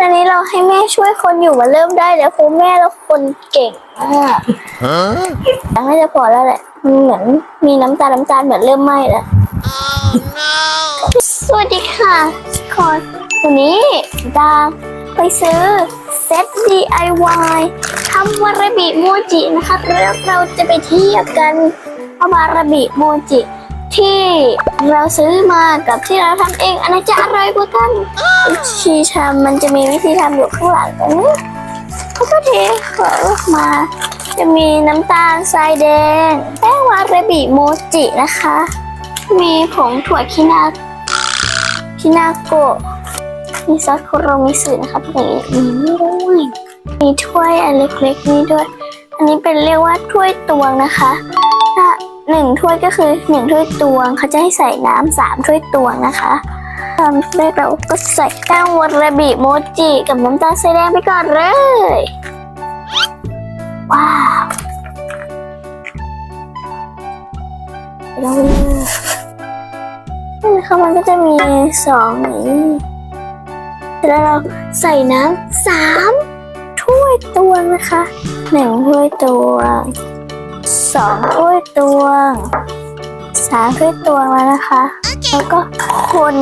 อันนี้เราให้แม่ช่วยคนอยู่มาเริ่มได้แล้วเพราะแม่เราคนเก่งมากยังไม่จะพอแล้วแหละมันเหมือนมีน้ำตาลน้ำตาลเหมือนเริ่มไหม้แล้วสวัสดีค่ะทุกคนวันนี้ดาไปซื้อเซ็ต DIY ทำวาราบิโมจินะคะแล้วเราจะไปเทียบกันว่าวาราบิโมจิ ที่เราซื้อมากับที่เราทำเองอันไหนจะอร่อยกว่ากันวิธีทำมันจะมีวิธีทำอยู่ข้างหลังตรงนี้เขาก็เทเขาออกมา จะมีน้ำตาลทรายแดง แป้งวาราบิโมจินะคะ มีผงถั่วคินาคินาโกะมีซอสโคโรมิสึนะคะเป็นอย่างนี้ด้วยมีถ้วยอันเล็กๆนี้ด้วย อันนี้เป็นเรียกว่าถ้วยตวงนะคะ หนึ่งถ้วยก็คือหนึ่งถ้วยตวงเขาจะให้ใส่น้ำสามถ้วยตวงนะคะตอนแรกเราก็ใส่แป้งวาราบิโมจิกับน้ำตาลทรายแดงไปก่อนเลย ว้าวเราเลือกนี่นะคะมันก็จะมีสองนี้แล้วเราใส่น้ำสามถ้วยตวงนะคะหนึ่งถ้วยตวง สองถ้วยตวงสามถ้วยตวงแล้วนะคะ แล้วก็คน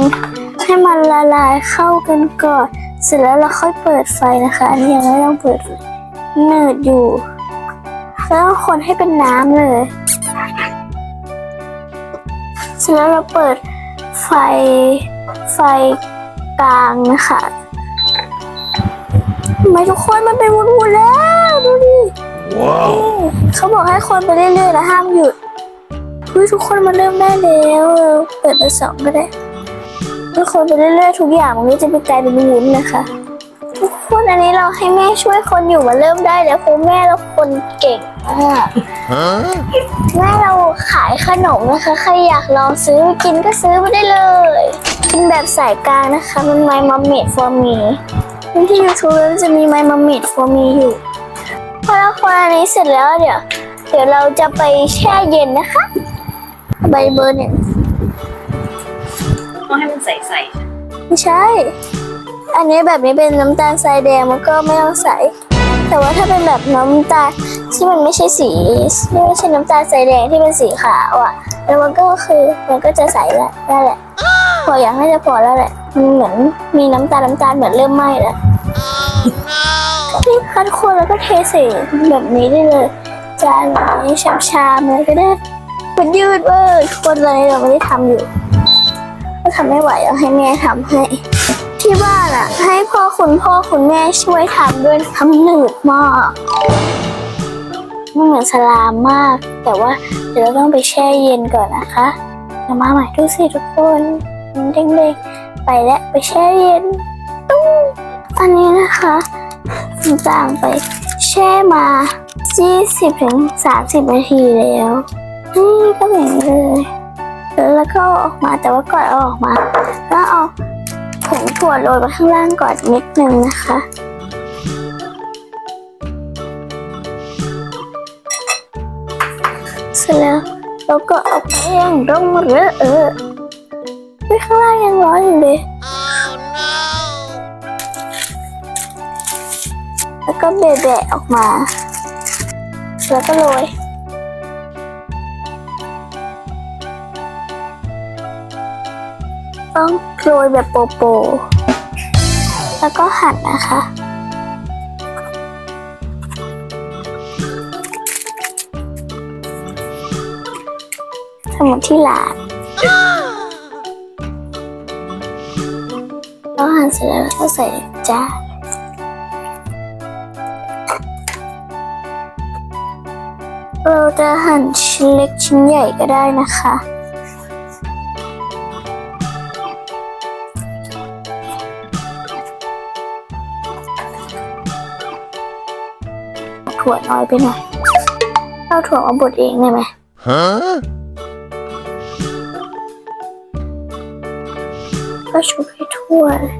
ให้มันละลายเข้ากันก่อน เสร็จแล้วเราค่อยเปิดไฟนะคะ อันนี้ยังไม่ต้องเปิดไฟเนืดอยู่ แล้วก็คนให้เป็นน้ำเลย เสร็จแล้วเราเปิดไฟไฟกลางนะคะทำไมทุกคนมันเป็นวุ้นๆแล้วดูดิ Wow. เขาบอกให้คนไปเรื่อยๆแล้วห้ามหยุดเฮ้ยทุกคนมาเริ่มได้แล้วเออเปิดไปสองก็ได้ทุกคนไปเรื่อยๆทุกอย่างมันก็จะไปกลายเป็นวุ้นนะคะ ทุกคนอันนี้เราให้แม่ช่วยคนอยู่มาเริ่มได้แล้วเพราะแม่เราคนเก่งมาก Huh? แม่เราขายขนมนะคะ ใครอยากลองซื้อกินก็ซื้อมาได้เลย กินแบบสายกลางนะคะ มัน My Mom Made for Me ที่ YouTube แล้วจะมี My Mom Made for Me อยู่พอ เราคนอันนี้เสร็จแล้วเดี๋ยว เดี๋ยวเราจะไปแช่เย็นนะคะ ใบเบอร์หนึ่งต้องให้มันใสไม่ใช่ อันนี้แบบนี้เป็นน้ำตาลทรายแดงมันก็ไม่ต้องใส่แต่ว่าถ้าเป็นแบบน้ำตาลที่มันไม่ใช่สีที่ไม่ใช่น้ำตาลทรายแดงที่เป็นสีขาวอะ แล้วมันก็คือมันก็จะใสแล้วนั่นแหละ พออย่างน่าจะพอแล้วแหละมันเหมือนมีน้ำตาลน้ำตาลเหมือนเริ่มไหม้แล้ว นี่คัดคนแล้วก็เทใส่แบบนี้ได้เลย จานแบบนี้ชามๆเลยก็ได้มันยืดเวอร์คนเลยเราไม่ได้ทำอยู่ก็ทำไม่ไหวเอาให้แม่ทำให้ ที่บ้านอะ ให้พ่อคุณพ่อคุณแม่ช่วยทำด้วยทำหนืดมากไม่เหมือนสลามมาก แต่ว่าเดี๋ยวเราต้องไปแช่เย็นก่อนนะคะเดี๋ยวมาใหม่ดูสิทุกคนมันเด้งๆไปแล้วไปแช่เย็นตุ้งอันนี้นะคะ ต่างๆไป แช่มา 20ถึง30 นาทีแล้ว นี่ก็แบบนี้เลย แล้วก็ออกมาแต่ว่าก่อนเอาออกมาก็เอาผงถั่วโรยไปข้างล่างก่อนนิดนึงนะคะเสร็จแล้วเราก็เอาแป้งลงมาเลยเออไว้ข้างล่างยังร้อนอยู่เลย แล้วก็เบะๆออกมา แล้วก็โรยต้องโรยแบบโปโปๆแล้วก็หั่นนะคะ สมุดที่หลานแล้วหั่นเสร็จแล้วก็ใส่จาน เราจะหั่นชิ้นเล็กชิ้นใหญ่ก็ได้นะคะ ถั่วน้อยไปหน่อยเอาถั่วมาบดเองได้ไหม Huh? ก็ชุบให้ทั่วเลย